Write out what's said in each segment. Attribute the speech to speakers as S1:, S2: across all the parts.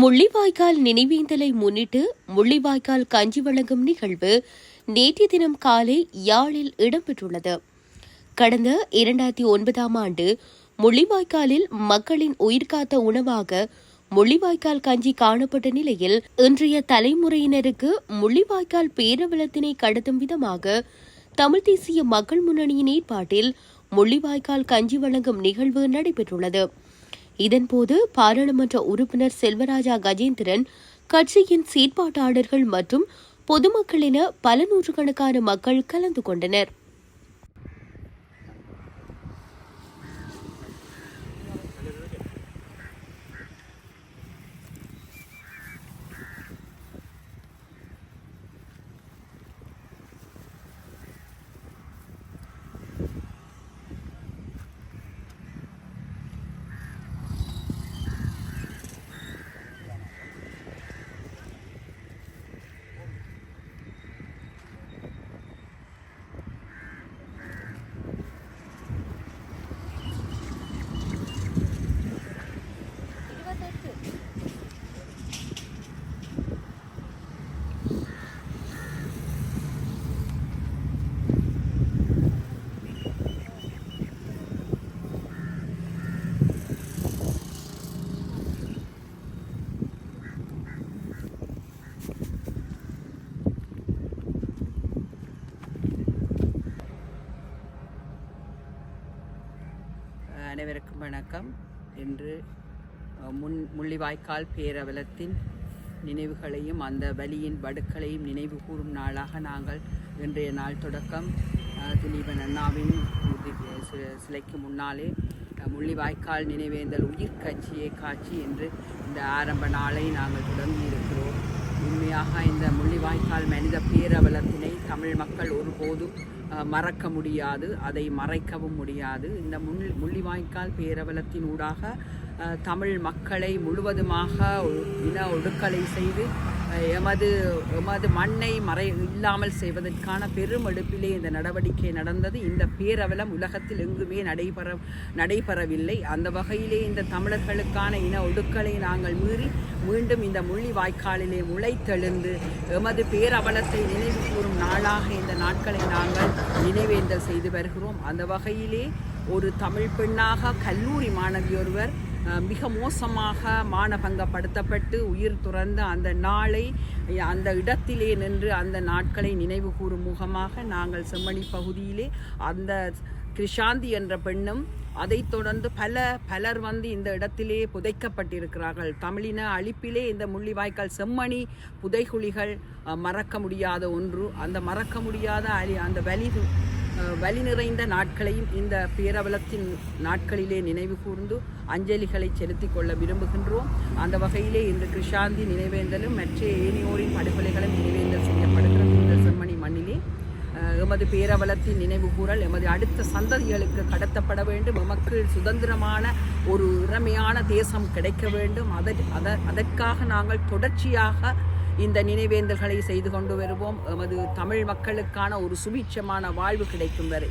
S1: முள்ளிவாய்க்கால் நினைவேந்தலை முன்னிட்டு முள்ளிவாய்க்கால் கஞ்சி வழங்கும் நிகழ்வு நேற்று தினம் காலை யாழில் இடம்பெற்றுள்ளது. கடந்த இரண்டாயிரத்தி ஒன்பதாம் ஆண்டு முள்ளிவாய்க்காலில் மக்களின் உயிர்காத்த உணவாக முள்ளிவாய்க்கால் கஞ்சி காணப்பட்ட நிலையில் இன்றைய தலைமுறையினருக்கு முள்ளிவாய்க்கால் பேரவலத்தினை கடத்தும் விதமாக தமிழ் தேசிய மக்கள் முன்னணியின் ஏற்பாட்டில் முள்ளிவாய்க்கால் கஞ்சி வழங்கும் நிகழ்வு நடைபெற்றுள்ளது. இதன்போது பாராளுமன்ற உறுப்பினர் செல்வராஜா கஜேந்திரன் கட்சியின் செயற்பாட்டாளர்கள் மற்றும் பொதுமக்கள் என பல நூற்றுக்கணக்கான மக்கள் கலந்து கொண்டனர்.
S2: அனைவருக்கும் வணக்கம். என்று முன் முள்ளிவாய்க்கால் பேரவலத்தின் நினைவுகளையும் அந்த வலியின் வடுக்களையும் நினைவு கூறும் நாளாக நாங்கள் இன்றைய நாள் தொடக்கம். திலீபன் அண்ணாவின் சிலைக்கு முன்னாலே முள்ளிவாய்க்கால் நினைவேந்தல் உயிர் கட்சியே காட்சி என்று இந்த ஆரம்ப நாளை நாங்கள் தொடங்கி இருக்கிறோம் உண்மையாக இந்த முள்ளிவாய்க்கால் மனித பேரவலத்தினை தமிழ் மக்கள் ஒருபோதும் மறக்க முடியாது அதை மறைக்கவும் முடியாது. இந்த முள் முள்ளிவாய்க்கால் பேரவலத்தின் ஊடாக தமிழ் மக்களை முழுவதுமாக இன ஒடுக்கலை செய்து எமது எமது மண்ணை மறை இல்லாமல் செய்வதற்கான பெரும் எடுப்பிலே இந்த நடவடிக்கை நடந்தது. இந்த பேரவலம் உலகத்தில் எங்குமே நடைபெற நடைபெறவில்லை. அந்த வகையிலே இந்த தமிழர்களுக்கான இன ஒடுக்கலை நாங்கள் மீறி மீண்டும் இந்த முள்ளி வாய்க்காலிலே முளைத்தெழுந்து எமது பேரவலத்தை நினைவு கூறும் நாளாக இந்த நாட்களை நாங்கள் நினைவேந்தல் செய்து வருகிறோம். அந்த வகையிலே ஒரு தமிழ் பெண்ணாக கல்லூரி மாணவி ஒருவர் மிக மோசமாக மானபங்கப்படுத்தப்பட்டு உயிர் துறந்த அந்த நாளை அந்த இடத்திலே நின்று அந்த நாட்களை நினைவு கூறும் முகமாக நாங்கள் செம்மணி பகுதியிலே அந்த கிருஷாந்தி என்ற பெண்ணும் அதைத் தொடர்ந்து பல பலர் வந்து இந்த இடத்திலே புதைக்கப்பட்டிருக்கிறார்கள். தமிழின அழிப்பிலே இந்த முள்ளிவாய்க்கால் செம்மணி புதைகுழிகள் மறக்க முடியாத ஒன்று. அந்த மறக்க முடியாத அழி அந்த வலி வலி நிறைந்த நாட்களையும் இந்த பேரவலத்தின் நாட்களிலே நினைவு கூர்ந்து அஞ்சலிகளை செலுத்திக் கொள்ள விரும்புகின்றோம். அந்த வகையிலே இந்த கிருஷாந்தி நினைவேந்தலும் மற்ற ஏனையோரின் படுகொலைகளும் நினைவேந்தல் செய்யப்படுகிறது இந்த செம்மணி மண்ணிலே. எமது பேரவலத்தின் நினைவு கூறல் எமது அடுத்த சந்ததிகளுக்கு கடத்தப்பட வேண்டும். எமக்கு சுதந்திரமான ஒரு இறமையான தேசம் கிடைக்க வேண்டும். அதை அத அதற்காக நாங்கள் தொடர்ச்சியாக இந்த நினைவேந்தல்களை செய்து கொண்டு வருவோம். எமது தமிழ் மக்களுக்கான ஒரு சுபிட்சமான வாழ்வு கிடைக்கும் வரை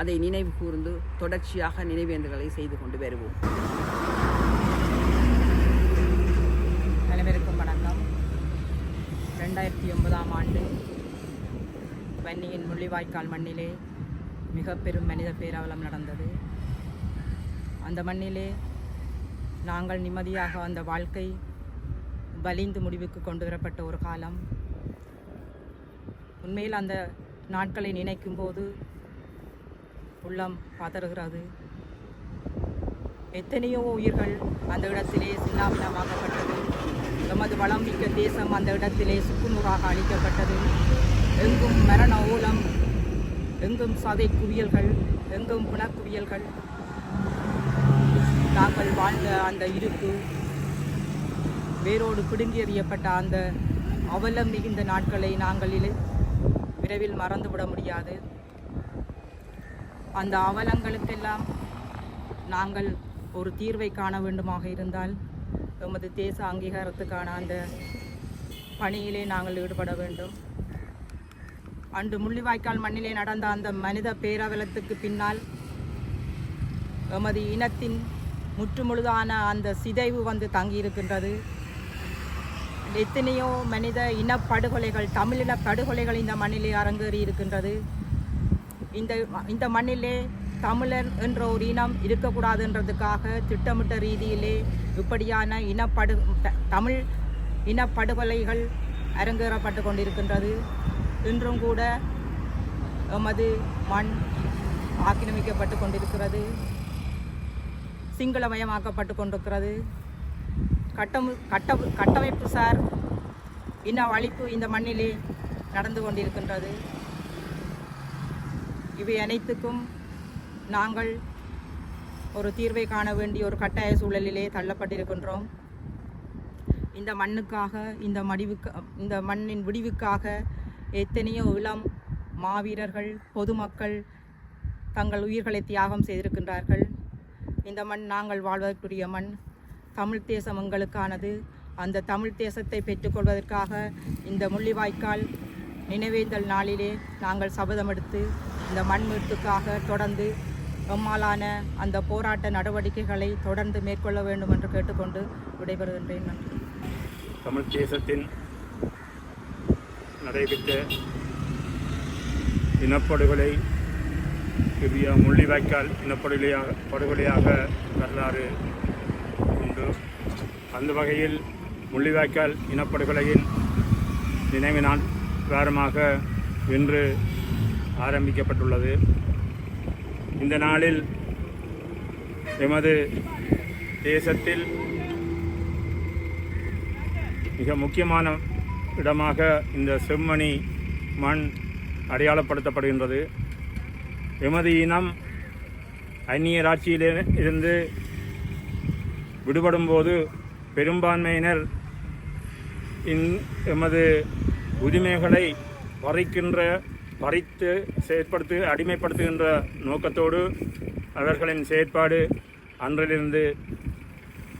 S2: அதை நினைவு கூர்ந்து தொடர்ச்சியாக நினைவேந்தல்களை செய்து கொண்டு வருவோம். அனைவருக்கும் வணக்கம். ரெண்டாயிரத்தி ஒன்பதாம் ஆண்டு வன்னியின் முள்ளிவாய்க்கால் மண்ணிலே மிக பெரும் மனித பேரவலம் நடந்தது. அந்த மண்ணிலே நாங்கள் நிம்மதியாக அந்த வாழ்க்கை வலிந்து முடிவுக்கு கொண்டு வரப்பட்ட ஒரு காலம். உண்மையில் அந்த நாட்களை நினைக்கும் போது உள்ளம் பதறுகிறது. எத்தனையோ உயிர்கள் அந்த இடத்திலே சின்னாபின்னமாக்கப்பட்டது எமது வளம் மிக்க தேசம் அந்த இடத்திலே சுக்குநூறாக அழிக்கப்பட்டது. எங்கும் மரண ஓலம் எங்கும் சதை குவியல்கள் எங்கும் புனக்குவியல்கள். நாங்கள் வாழ்ந்த அந்த இருப்பு வேரோடு பிடுங்கி எறியப்பட்ட அந்த அவலம் மிகுந்த நாட்களை நாங்கள் விரைவில் மறந்துவிட முடியாது. அந்த அவலங்களுக்கெல்லாம் நாங்கள் ஒரு தீர்வை காண வேண்டுமாக இருந்தால் எமது தேச அங்கீகாரத்துக்கான அந்த பணியிலே நாங்கள் ஈடுபட வேண்டும். அன்று முள்ளிவாய்க்கால் மண்ணிலே நடந்த அந்த மனித பேரவலத்துக்கு பின்னால் எமது இனத்தின் முற்றுமுழுதான அந்த சிதைவு வந்து தங்கியிருக்கின்றது.
S3: எத்தனையோ மனித இனப்படுகொலைகள் தமிழின படுகொலைகள் இந்த மண்ணிலே அரங்கேறி இருக்கின்றது. இந்த இந்த மண்ணிலே தமிழர் என்ற ஒரு இனம் இருக்கக்கூடாதுன்றதுக்காக திட்டமிட்ட ரீதியிலே இப்படியான இனப்படு தமிழ் இனப்படுகொலைகள் அரங்கேறப்பட்டு கொண்டிருக்கின்றது. இன்றும் கூட எமது மண் ஆக்கிரமிக்கப்பட்டு கொண்டிருக்கிறது. சிங்களமயமாக்கப்பட்டு கொண்டிருக்கிறது. கட்டமு கட்ட கட்டமைப்பு சார் இன அழிப்பு இந்த மண்ணிலே நடந்து கொண்டிருக்கின்றது. இவை அனைத்துக்கும் நாங்கள் ஒரு தீர்வை காண வேண்டிய ஒரு கட்டாய சூழலிலே தள்ளப்பட்டிருக்கின்றோம். இந்த மண்ணுக்காக இந்த மடிவுக்கு இந்த மண்ணின் விடிவுக்காக எத்தனையோ இளம் மாவீரர்கள் பொதுமக்கள் தங்கள் உயிர்களை தியாகம் செய்திருக்கின்றார்கள். இந்த மண் நாங்கள் வாழ்வதற்குரிய மண். தமிழ் தேசம் எங்களுக்கானது அந்த தமிழ் தேசத்தை பெற்றுக்கொள்வதற்காக இந்த முள்ளிவாய்க்கால் நினைவேந்தல் நாளிலே நாங்கள் சபதம் எடுத்து இந்த மண்மீட்டுக்காக தொடர்ந்து எம்மாலான அந்த போராட்ட நடவடிக்கைகளை தொடர்ந்து மேற்கொள்ள வேண்டும் என்று கேட்டுக்கொண்டு விடைபெறுகின்றேன். நன்றி.
S4: தமிழ் தேசத்தின் நடைபெற்ற இனப்படுகொலை முள்ளிவாய்க்கால் இனப்படுகொலையாக படுகொலையாக வரலாறு அந்த வகையில் முள்ளிவாய்க்கால் இனப்படுகொலையின் நினைவு நாள் வாரமாக இன்று ஆரம்பிக்கப்பட்டுள்ளது. இந்த நாளில் எமது தேசத்தில் மிக முக்கியமான இடமாக இந்த செம்மணி மண் அடையாளப்படுத்தப்படுகின்றது. எமது இனம் அந்நியர் இருந்து விடுபடும் போது பெரும்பான்மையினர் இன் எமது உரிமைகளை பறிக்கின்ற பறித்து செயற்படுத்து அடிமைப்படுத்துகின்ற நோக்கத்தோடு அவர்களின் செயற்பாடு அன்றிலிருந்து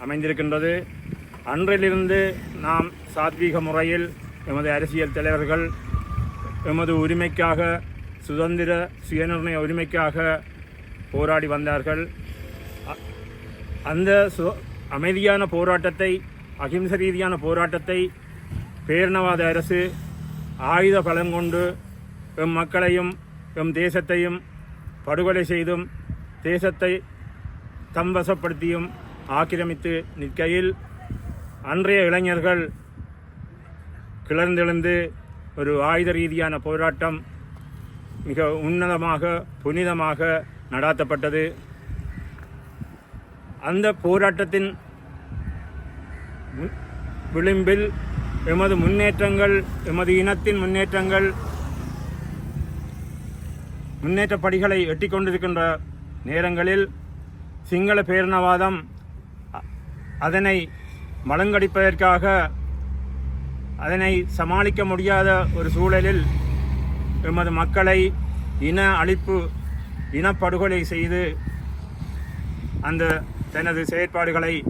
S4: அமைந்திருக்கின்றது. அன்றிலிருந்து நாம் சாத்வீக முறையில் எமது அரசியல் தலைவர்கள் எமது உரிமைக்காக சுதந்திர சுயநிர்ணய உரிமைக்காக போராடி வந்தார்கள். அ- அந்த சு அமைதியான போராட்டத்தை அகிம்சை ரீதியான போராட்டத்தை பேரினவாத அரசு ஆயுத பலம் கொண்டு எம் மக்களையும் எம் தேசத்தையும் படுகொலை செய்தும் தேசத்தை தம்பசப்படுத்தியும் ஆக்கிரமித்து நிற்கையில் அன்றைய இளைஞர்கள் கிளர்ந்தெழுந்து ஒரு ஆயுத ரீதியான போராட்டம் மிக உன்னதமாக புனிதமாக நடாத்தப்பட்டது. அந்த போராட்டத்தின் விளிம்பில் எமது முன்னேற்றங்கள் எமது இனத்தின் முன்னேற்றங்கள் முன்னேற்ற படிகளை எட்டிக் கொண்டிருக்கின்ற நேரங்களில் சிங்கள பேரினவாதம் அதனை மலங்கடிப்பதற்காக அதனை சமாளிக்க முடியாத ஒரு சூழலில் எமது மக்களை இன அழிப்பு இனப்படுகொலை செய்து அந்த தனது செயற்பாடுகளை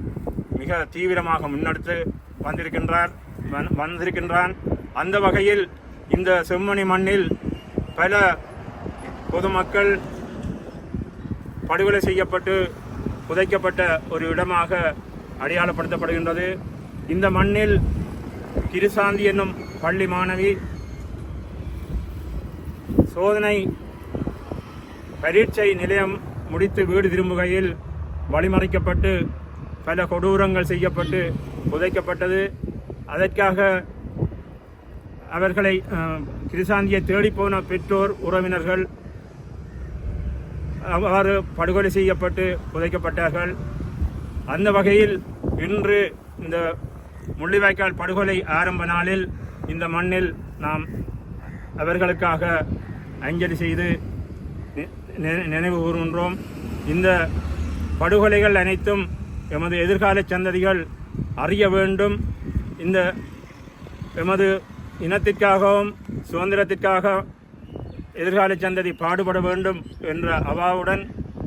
S4: மிக தீவிரமாக முன்னெடுத்து வந்திருக்கின்றார் வந்- வந்திருக்கின்றான். அந்த வகையில் இந்த செம்மணி மண்ணில் பல பொதுமக்கள் படுகொலை செய்யப்பட்டு புதைக்கப்பட்ட ஒரு இடமாக அடையாளப்படுத்தப்படுகின்றது. இந்த மண்ணில் கிருசாந்தி என்னும் பள்ளி மாணவி சோதனை பரீட்சை நிலையம் முடித்து வீடு திரும்புகையில் வழிமறைக்கப்பட்டு பல கொடூரங்கள் செய்யப்பட்டு புதைக்கப்பட்டது. அதற்காக அவர்களை கிருசாந்தியை தேடிப்போன பெற்றோர் உறவினர்கள் அவ்வாறு படுகொலை செய்யப்பட்டு புதைக்கப்பட்டார்கள். அந்த வகையில் இன்று இந்த முள்ளிவாய்க்கால் படுகொலை ஆரம்ப நாளில் இந்த மண்ணில் நாம் அவர்களுக்காக அஞ்சலி செய்து நினைவு கூறுகின்றோம் இந்த படுகொலைகள் அனைத்தும் எமது எதிர்கால சந்ததிகள் அறிய வேண்டும். இந்த எமது இனத்திற்காகவும் சுதந்திரத்திற்காக எதிர்கால சந்ததி பாடுபட வேண்டும் என்ற அவாவுடன்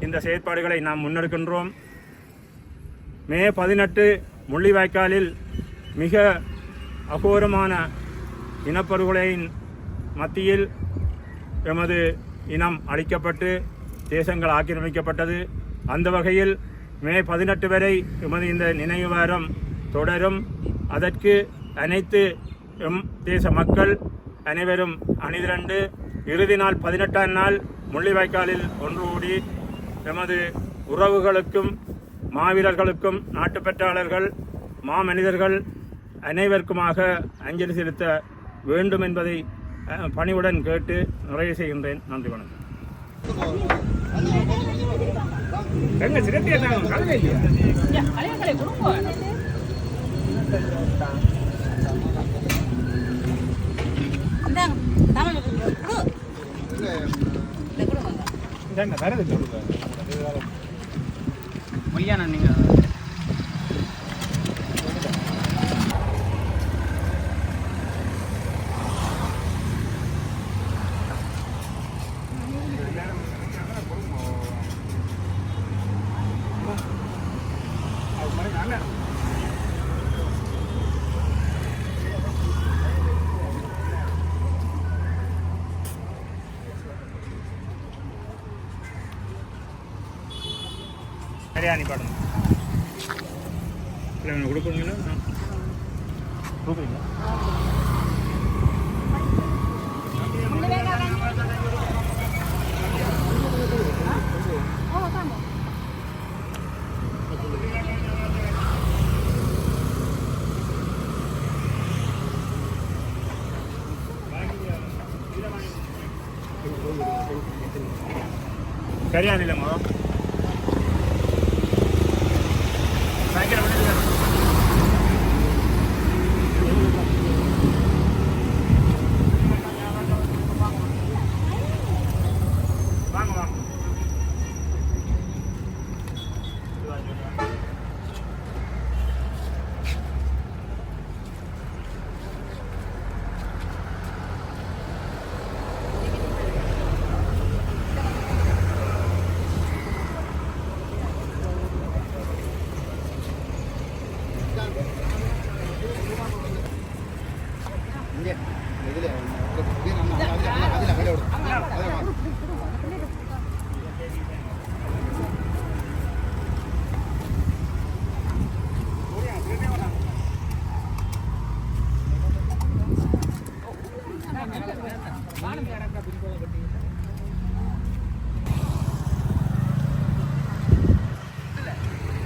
S4: இந்த செயற்பாடுகளை நாம் முன்னெடுக்கின்றோம். மே பதினெட்டு முள்ளிவாய்க்காலில் மிக அகோரமான இனப்படுகொலையின் மத்தியில் எமது இனம் அழிக்கப்பட்டு தேசங்கள் ஆக்கிரமிக்கப்பட்டது. அந்த வகையில் மே பதினெட்டு வரை எமது இந்த நினைவு வாரம் தொடரும். அதற்கு அனைத்து எம் தேச மக்கள் அனைவரும் அணிதிரண்டு. இறுதி நாள் பதினெட்டாம் நாள் முள்ளிவாய்க்காலில் ஒன்று கூடி எமது உறவுகளுக்கும் மாவீரர்களுக்கும் நாட்டுப்பற்றாளர்கள் மாமனிதர்கள் அனைவருக்குமாக அஞ்சலி செலுத்த வேண்டும் என்பதை பணிவுடன் கேட்டு நிறைவு செய்கின்றேன். நன்றி வணக்கம். எங்க சிறப்பியா கலவை இல்லையா இதாங்க வரது
S2: மொய்யான நீங்கள்
S4: சரியா நீ பாடுங்க கொடுக்குறீங்களா கொடுக்குறீங்களா? சரியா இல்லைம்மா சாயங்காலம் வெளியில வாங்க வாங்க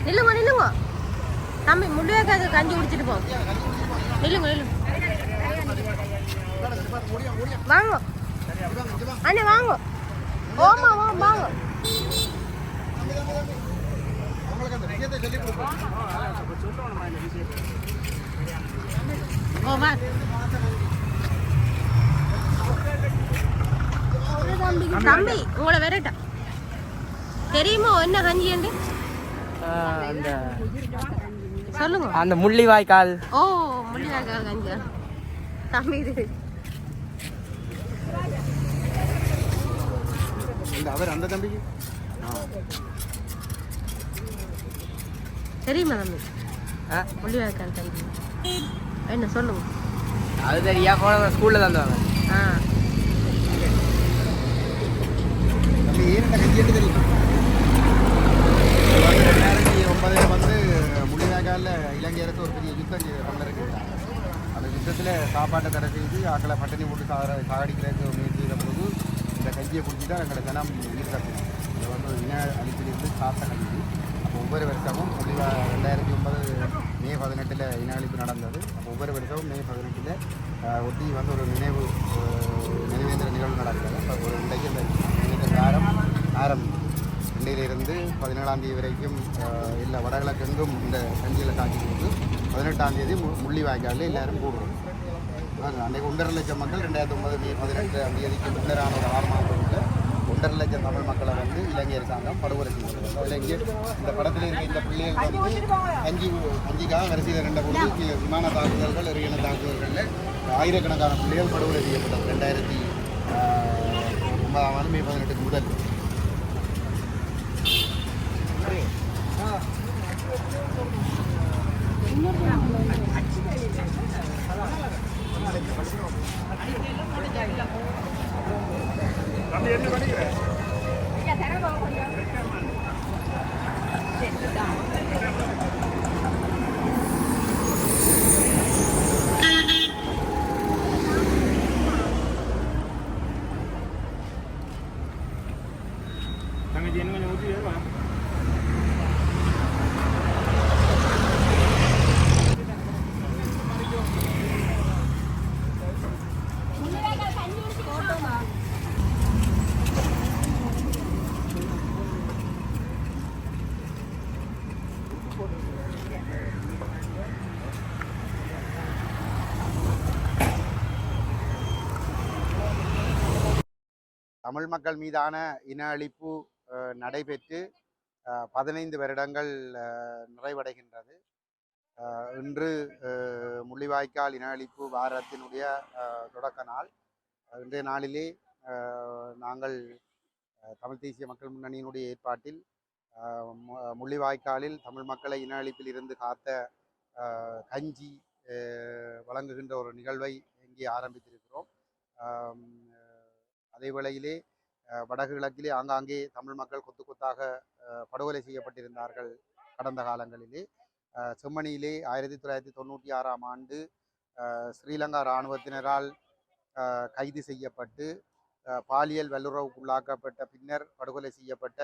S1: நில்லுங்க நில்லுங்க தம்பி முள்ளிவாய்க்கால் கஞ்சி குடிச்சிட்டு போ. நில்லுங்க நில்லுங்க. வாங்க. அண்ணே வாங்க. ஓமா ஓ வாங்க. ஓ வா. தம்பி உங்களை விரட்டா தெரியுமா என்ன கஞ்சி என்று
S2: அந்த
S1: சொல்லுங்க.
S2: அந்த முள்ளிவாய்க்கால்
S1: ஓ முள்ளிவாய்க்கால் கஞ்சி தம்பி இது
S5: அவர் அந்த தம்பிக்கு?
S1: தெரியுமா தம்பி?
S2: ஆ?
S1: முள்ளிவாய்க்கால் கஞ்சி என்ன சொல்லுங்க.
S2: அது தெரியா போன ஸ்கூலில் தந்துவாங்க
S1: ஆ.
S5: தம்பி ஏன் கஞ்சி தெரியும் ரெண்டாயிரத்தி ஒன்பதில் வந்து முள்ளிவாய்க்காலில் இலங்கை அரசு ஒரு பெரிய யுத்தம் செய்து தமிழருக்கு. அந்த யுத்தத்தில் சாப்பாட்டை தடை செய்து ஆக்களை பட்டினி போட்டு சாக சாகடிக்கிறதுக்கு முயற்சி செய்த போது இந்த கஞ்சியை பிடிச்சி தான் எங்களை தினம் உயிர் தப்பினோம் இதை வந்து இன அழிப்பிலிருந்து சாப்பிட்ட கஞ்சி. அப்போ ஒவ்வொரு வருஷமும் முடிவாக ரெண்டாயிரத்தி ஒன்பது மே பதினெட்டில் இன அழிப்பு நடந்தது. அப்போ ஒவ்வொரு வருஷமும் மே பதினெட்டில் ஒட்டி வந்து ஒரு நினைவு நினைவேந்திர நிகழ்வு நடக்கிறது அப்போ ஒரு இன்றைக்கு இந்த நினைவேந்திர வாரம் இன்றையிலிருந்து பதினேழாம் தேதி வரைக்கும் எல்லா வடகிழக்கெங்கும் இந்த கஞ்சியில் காட்சி கொடுத்து பதினெட்டாம் தேதி மு முள்ளிவாய்க்காலில் எல்லாரும் கூடுறோம். அன்றைக்கு ஒன்றரை லட்சம் மக்கள் ரெண்டாயிரத்தி ஒன்பது மே பதினெட்டு தேதிக்கு முன்னரான ஒரு ஆறு மாதத்தில் ஒன்றரை லட்சம் தமிழ் மக்களை வந்து இலங்கை அரசாங்கம் படுகொலை அதில் இங்கே இந்த படத்தில் இருக்க இந்த பிள்ளைகள் வந்து அஞ்சு அஞ்சுக்காக வரிசையில் ரெண்டு பொழுது விமான தாக்குதல்கள் எரியின தாக்குதல்களில் ஆயிரக்கணக்கான பிள்ளைகள் படுகொலை செய்யப்பட்டது. ரெண்டாயிரத்தி ஒன்பதாம் ஆண்டு மே பதினெட்டுக்கு முதல்
S4: தம்பி என்ன படிக்கிற
S5: தமிழ் மக்கள் மீதான இன அழிப்பு நடைபெற்று பதினைந்து வருடங்கள் நிறைவடைகின்றது. இன்று முள்ளிவாய்க்கால் இன அழிப்பு வாரத்தினுடைய தொடக்க நாள். இன்றைய நாளிலே நாங்கள் தமிழ் தேசிய மக்கள் முன்னணியினுடைய ஏற்பாட்டில் முள்ளிவாய்க்காலில் தமிழ் மக்களை இன அழிப்பில் இருந்து காத்த கஞ்சி வழங்குகின்ற ஒரு நிகழ்வை இங்கே ஆரம்பித்திருக்கிறோம். அதே வேளையிலே வடகிழக்கிலே ஆங்காங்கே தமிழ் மக்கள் கொத்து கொத்தாக படுகொலை செய்யப்பட்டிருந்தார்கள் கடந்த காலங்களிலே. செம்மணியிலே ஆயிரத்தி தொள்ளாயிரத்தி தொண்ணூற்றி ஆறாம் ஆண்டு ஸ்ரீலங்கா இராணுவத்தினரால் கைது செய்யப்பட்டு பாலியல் வல்லுறவுக்குள்ளாக்கப்பட்ட பின்னர் படுகொலை செய்யப்பட்ட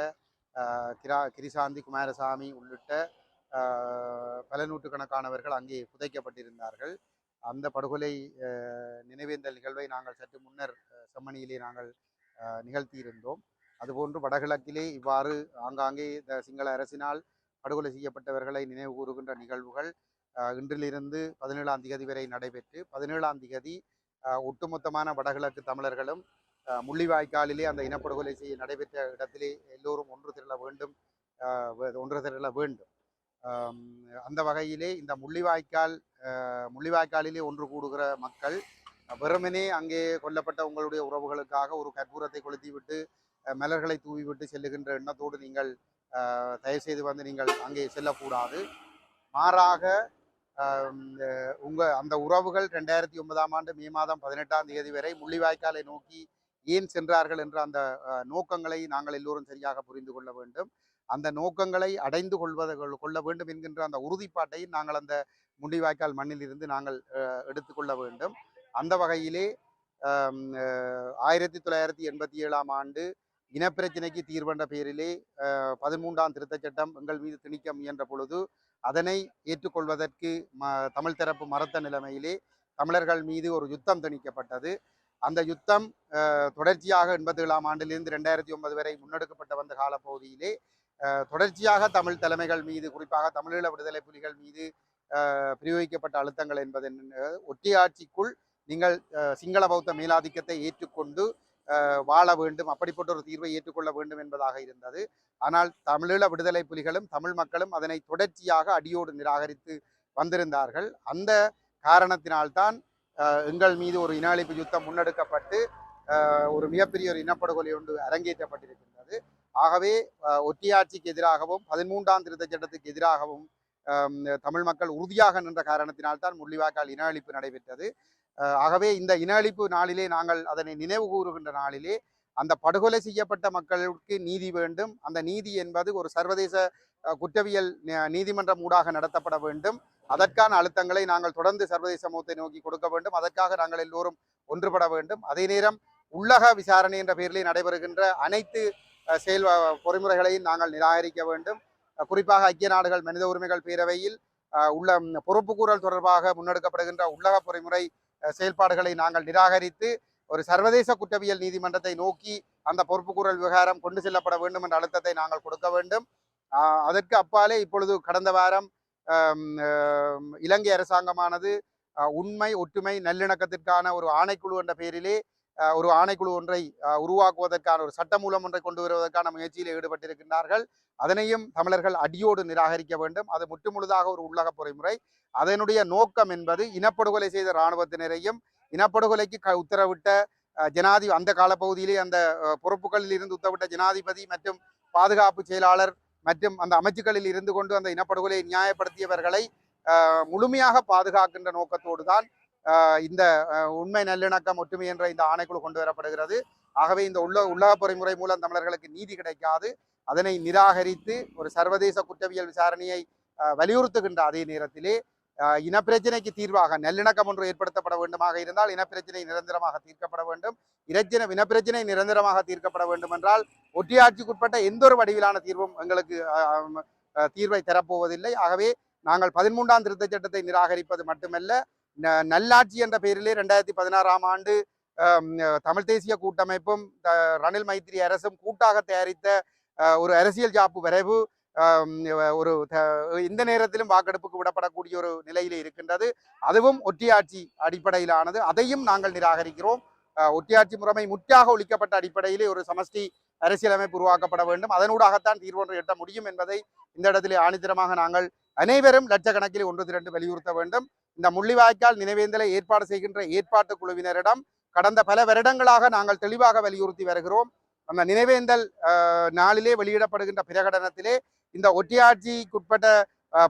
S5: கிரா கிரிசாந்தி குமாரசாமி உள்ளிட்ட பல நூற்றுக்கணக்கானவர்கள் அங்கே புதைக்கப்பட்டிருந்தார்கள். அந்த படுகொலை நினைவேந்தல் நிகழ்வை நாங்கள் சற்று முன்னர் செம்மணியிலே நாங்கள் நிகழ்த்தியிருந்தோம். அதுபோன்று வடகிழக்கிலே இவ்வாறு ஆங்காங்கே இந்த சிங்கள அரசினால் படுகொலை செய்யப்பட்டவர்களை நினைவு கூறுகின்ற நிகழ்வுகள் இன்றிலிருந்து பதினேழாம் திகதி வரை நடைபெற்று பதினேழாம் திகதி ஒட்டுமொத்தமான வடகிழக்கு தமிழர்களும் முள்ளிவாய்க்காலிலே அந்த இனப்படுகொலை செய்ய நடைபெற்ற இடத்திலே எல்லோரும் ஒன்று திரள வேண்டும் ஒன்று திரள வேண்டும். அந்த வகையிலே இந்த முள்ளிவாய்க்கால் முள்ளிவாய்க்காலிலே ஒன்று கூடுகிற மக்கள் வெறுமனே அங்கே கொல்லப்பட்ட உங்களுடைய உறவுகளுக்காக ஒரு கற்பூரத்தை கொளுத்திவிட்டு மலர்களை தூவிவிட்டு செல்லுகின்ற எண்ணத்தோடு நீங்கள் அஹ், தயவு செய்து வந்து நீங்கள் அங்கே செல்லக்கூடாது. மாறாக உங்கள் அந்த உறவுகள் ரெண்டாயிரத்தி ஒன்பதாம் ஆண்டு மே மாதம் பதினெட்டாம் தேதி வரை முள்ளிவாய்க்காலை நோக்கி ஏன் சென்றார்கள் என்ற அந்த நோக்கங்களை நாங்கள் எல்லோரும் சரியாக புரிந்து கொள்ள வேண்டும். அந்த நோக்கங்களை அடைந்து கொள்வத கொள்ள வேண்டும் என்கின்ற அந்த உறுதிப்பாட்டை நாங்கள் அந்த முண்டிவாய்க்கால் மண்ணில் இருந்து நாங்கள் அஹ், எடுத்துக்கொள்ள வேண்டும். அந்த வகையிலே ஆயிரத்தி தொள்ளாயிரத்தி எண்பத்தி ஏழாம் ஆண்டு இனப்பிரச்சினைக்கு தீர்வென்ற பெயரிலே அஹ், பதிமூன்றாம் திருத்தச் சட்டம் எங்கள் மீது திணிக்க முயன்ற பொழுது அதனை ஏற்றுக்கொள்வதற்கு ம தமிழ் தரப்பு மறுத்த நிலைமையிலே தமிழர்கள் மீது ஒரு யுத்தம் திணிக்கப்பட்டது. அந்த யுத்தம் தொடர்ச்சியாக எண்பத்தி ஏழாம் ஆண்டிலிருந்து ரெண்டாயிரத்தி ஒன்பது வரை முன்னெடுக்கப்பட்ட வந்த காலப்பகுதியிலே தொடர்ச்சியாக தமிழ் தலைமைகள் மீது குறிப்பாக தமிழீழ விடுதலை புலிகள் மீது பிரயோகிக்கப்பட்ட அழுத்தங்கள் என்பது என்ன ஒட்டியாட்சிக்குள் நீங்கள் சிங்கள பௌத்த மேலாதிக்கத்தை ஏற்றுக்கொண்டு வாழ வேண்டும் அப்படிப்பட்ட ஒரு தீர்வை ஏற்றுக்கொள்ள வேண்டும் என்பதாக இருந்தது. ஆனால் தமிழீழ விடுதலை புலிகளும் தமிழ் மக்களும் அதனை தொடர்ச்சியாக அடியோடு நிராகரித்து வந்திருந்தார்கள். அந்த காரணத்தினால்தான் எங்கள் மீது ஒரு இன அழிப்பு யுத்தம் முன்னெடுக்கப்பட்டு ஒரு மிகப்பெரிய ஒரு இனப்படுகொலை ஒன்று அரங்கேற்றப்பட்டிருக்கின்றது. ஆகவே ஒட்டியாட்சிக்கு ஒற்றியாட்சிக்கு எதிராகவும் பதிமூன்றாம் திருத்தச் சட்டத்துக்கு எதிராகவும் தமிழ் மக்கள் உறுதியாக நின்ற காரணத்தினால்தான் முள்ளிவாய்க்கால் இன அழிப்பு நடைபெற்றது. ஆகவே இந்த இன அழிப்பு நாளிலே நாங்கள் அதனை நினைவு கூறுகின்ற நாளிலே அந்த படுகொலை செய்யப்பட்ட மக்களுக்கு நீதி வேண்டும். அந்த நீதி என்பது ஒரு சர்வதேச அஹ், குற்றவியல் நீதிமன்றம் ஊடாக நடத்தப்பட வேண்டும். அதற்கான அழுத்தங்களை நாங்கள் தொடர்ந்து சர்வதேச சமூகத்தை நோக்கி கொடுக்க வேண்டும். அதற்காக நாங்கள் எல்லோரும் ஒன்றுபட வேண்டும். அதே நேரம் உள்ளக விசாரணை என்ற பெயரிலே நடைபெறுகின்ற அனைத்து செயல் பொறிமுறைகளையும் நாங்கள் நிராகரிக்க வேண்டும். குறிப்பாக ஐக்கிய நாடுகள் மனித உரிமைகள் பேரவையில் அஹ், உள்ள பொறுப்புக்கூறல் தொடர்பாக முன்னெடுக்கப்படுகின்ற உள்ளக பொறிமுறை செயல்பாடுகளை நாங்கள் நிராகரித்து ஒரு சர்வதேச குற்றவியல் நீதிமன்றத்தை நோக்கி அந்த பொறுப்புக்கூறல் விவகாரம் கொண்டு செல்லப்பட வேண்டும் என்ற அழுத்தத்தை நாங்கள் கொடுக்க வேண்டும். ஆஹ் அதற்கு அப்பாலே இப்பொழுது கடந்த வாரம் இலங்கை அரசாங்கமானது உண்மை ஒற்றுமை நல்லிணக்கத்திற்கான ஒரு ஆணைக்குழு என்ற பெயரிலே ஒரு ஆணைக்குழு ஒன்றை உருவாக்குவதற்கான ஒரு சட்டமூலம் ஒன்றை கொண்டு வருவதற்கான முயற்சியில் ஈடுபட்டிருக்கின்றார்கள். அதனையும் தமிழர்கள் அடியோடு நிராகரிக்க வேண்டும். அது முற்றுமுழுதாக ஒரு உள்ளக பொறிமுறை. அதனுடைய நோக்கம் என்பது இனப்படுகொலை செய்த இராணுவத்தினரையும் இனப்படுகொலைக்கு க உத்தரவிட்ட அஹ், ஜனாதி அந்த காலப்பகுதியிலே அந்த அஹ், பொறுப்புகளில் இருந்து உத்தரவிட்ட ஜனாதிபதி மற்றும் பாதுகாப்பு செயலாளர் மற்றும் அந்த அமைச்சுக்களில் இருந்து கொண்டு அந்த இனப்படுகொலையை நியாயப்படுத்தியவர்களை அஹ், முழுமையாக பாதுகாக்கின்ற நோக்கத்தோடு தான் இந்த உண்மை நல்லிணக்கம் ஒற்றுமை என்ற இந்த ஆணைக்குழு கொண்டு வரப்படுகிறது. ஆகவே இந்த உள்ள உள்ளக பொறிமுறை மூலம் தமிழர்களுக்கு நீதி கிடைக்காது. அதனை நிராகரித்து ஒரு சர்வதேச குற்றவியல் விசாரணையை அஹ், வலியுறுத்துகின்ற அதே நேரத்திலே அஹ், இனப்பிரச்சினைக்கு தீர்வாக நல்லிணக்கம் ஒன்று ஏற்படுத்தப்பட வேண்டுமாக இருந்தால் இனப்பிரச்சினை நிரந்தரமாக தீர்க்கப்பட வேண்டும். இரச்சின இனப்பிரச்சினை நிரந்தரமாக தீர்க்கப்பட வேண்டும் என்றால் ஒற்றியாட்சிக்குட்பட்ட எந்த ஒரு வடிவிலான தீர்வும் எங்களுக்கு தீர்வை தரப்போவதில்லை. ஆகவே நாங்கள் பதிமூன்றாம் திருத்த சட்டத்தை நிராகரிப்பது மட்டுமல்ல நல்லாட்சி என்ற பெயரிலே ரெண்டாயிரத்தி பதினாறாம் ஆண்டு அஹ், தமிழ் தேசிய கூட்டமைப்பும் ரணில் மைத்திரி அரசும் கூட்டாக தயாரித்த அஹ், ஒரு அரசியல் ஜாப்பு வரைவு அஹ், ஒரு இந்த நேரத்திலும் வாக்கெடுப்புக்கு விடப்படக்கூடிய ஒரு நிலையிலே இருக்கின்றது. அதுவும் ஒற்றியாட்சி அடிப்படையிலானது. அதையும் நாங்கள் நிராகரிக்கிறோம். ஒற்றியாட்சி முறைமை முற்றாக ஒழிக்கப்பட்ட அடிப்படையிலே ஒரு சமஷ்டி அரசியலமைப்பு உருவாக்கப்பட வேண்டும். அதனூடாகத்தான் தீர்வொன்று எட்ட முடியும் என்பதை இந்த இடத்திலே ஆணித்தரமாக நாங்கள் அனைவரும் லட்சக்கணக்கில் ஒன்று திரண்டு வலியுறுத்த வேண்டும். இந்த முள்ளிவாய்க்கால் நினைவேந்தலை ஏற்பாடு செய்கின்ற ஏற்பாட்டு குழுவினரிடம் கடந்த பல வருடங்களாக நாங்கள் தெளிவாக வலியுறுத்தி வருகிறோம். அந்த நினைவேந்தல் நாளிலே வெளியிடப்படுகின்ற பிரகடனத்திலே இந்த ஒட்டியாட்சிக்குட்பட்ட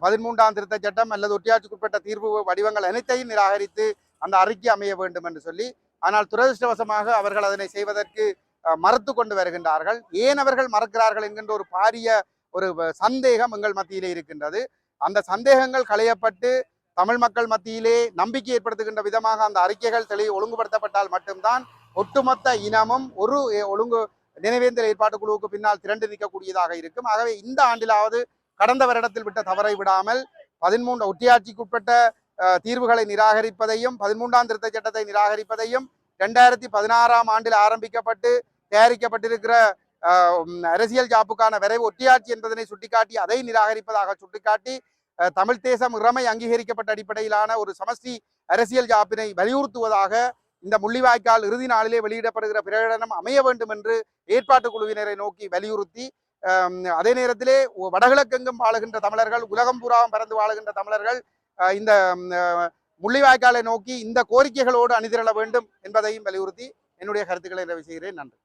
S5: பதிமூன்றாம் திருத்த சட்டம் அல்லது ஒட்டியாட்சிக்குட்பட்ட தீர்வு வடிவங்கள் அனைத்தையும் நிராகரித்து அந்த அறிக்கை அமைய வேண்டும் என்று சொல்லி ஆனால் துரதிருஷ்டவசமாக அவர்கள் அதனை செய்வதற்கு அஹ், மறுத்து கொண்டு வருகின்றார்கள். ஏன் அவர்கள் மறக்கிறார்கள் என்கின்ற ஒரு பாரிய ஒரு சந்தேகம் எங்கள் மத்தியிலே இருக்கின்றது. அந்த சந்தேகங்கள் களையப்பட்டு தமிழ் மக்கள் மத்தியிலே நம்பிக்கை ஏற்படுத்துகின்ற விதமாக அந்த அறிக்கைகள் தெளி ஒழுங்குபடுத்தப்பட்டால் மட்டும்தான் ஒட்டுமொத்த இனமும் ஒரு ஒழுங்கு நினைவேந்தல் ஏற்பாட்டு குழுவுக்கு பின்னால் திரண்டு நிற்கக்கூடியதாக இருக்கும். ஆகவே இந்த ஆண்டிலாவது கடந்த வருடத்தில் விட்ட தவறை விடாமல் பதிமூன்று ஒட்டியாட்சிக்குட்பட்ட அஹ், தீர்வுகளை நிராகரிப்பதையும் பதிமூன்றாம் திருத்த சட்டத்தை நிராகரிப்பதையும் ரெண்டாயிரத்தி பதினாறாம் ஆண்டில் ஆரம்பிக்கப்பட்டு தயாரிக்கப்பட்டிருக்கிற அஹ், அரசியல் ஜாப்புக்கான விரைவு ஒட்டியாட்சி என்பதனை சுட்டிக்காட்டி அதை நிராகரிப்பதாக சுட்டிக்காட்டி தமிழ் தேசம் இறமை அங்கீகரிக்கப்பட்ட அடிப்படையிலான ஒரு சமஷ்டி அரசியல் ஜாப்பினை வலியுறுத்துவதாக இந்த முள்ளிவாய்க்கால் இறுதி நாளிலே வெளியிடப்படுகிற பிரகடனம் அமைய வேண்டும் என்று ஏற்பாட்டு குழுவினரை நோக்கி வலியுறுத்தி அஹ், அதே நேரத்திலே வடகிழக்கெங்கும் வாழுகின்ற தமிழர்கள் உலகம் பூராவும் பறந்து வாழுகின்ற தமிழர்கள் அஹ், இந்த முள்ளிவாய்க்காலை நோக்கி இந்த கோரிக்கைகளோடு அணிதிரள வேண்டும் என்பதையும் வலியுறுத்தி என்னுடைய கருத்துக்களை நிறைவு செய்கிறேன். நன்றி.